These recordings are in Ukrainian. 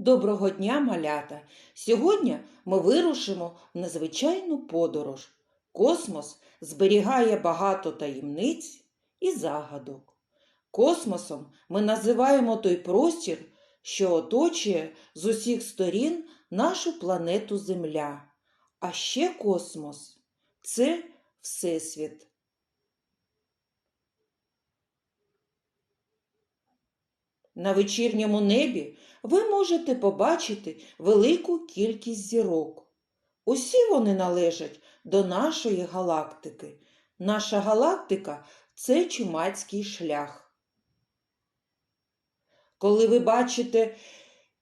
Доброго дня, малята! Сьогодні ми вирушимо в незвичайну подорож. Космос зберігає багато таємниць і загадок. Космосом ми називаємо той простір, що оточує з усіх сторін нашу планету Земля. А ще космос це Всесвіт. На вечірньому небі ви можете побачити велику кількість зірок. Усі вони належать до нашої галактики. Наша галактика це чумацький шлях. Коли ви бачите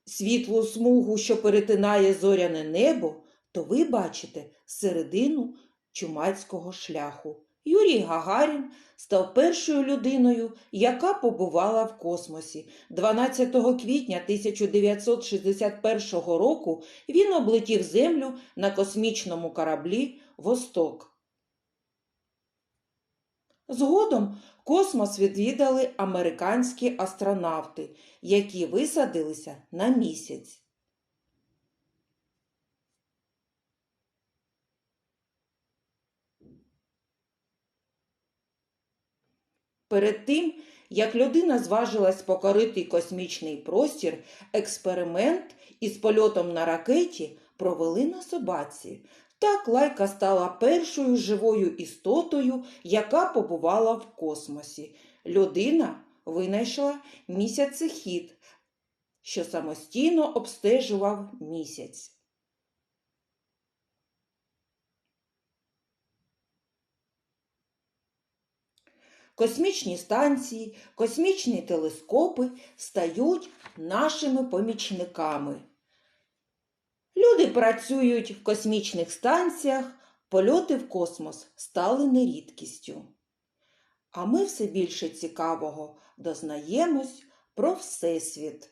світлу смугу, що перетинає зоряне небо, то ви бачите середину чумацького шляху. Юрій Гагарін став першою людиною, яка побувала в космосі. 12 квітня 1961 року він облетів Землю на космічному кораблі Восток. Згодом космос відвідали американські астронавти, які висадилися на місяць. Перед тим, як людина зважилась покорити космічний простір, експеримент із польотом на ракеті провели на собаці. Так лайка стала першою живою істотою, яка побувала в космосі. Людина винайшла місяцехід, що самостійно обстежував місяць. Космічні станції, космічні телескопи стають нашими помічниками. Люди працюють в космічних станціях, польоти в космос стали нерідкістю. А ми все більше цікавого дознаємось про Всесвіт.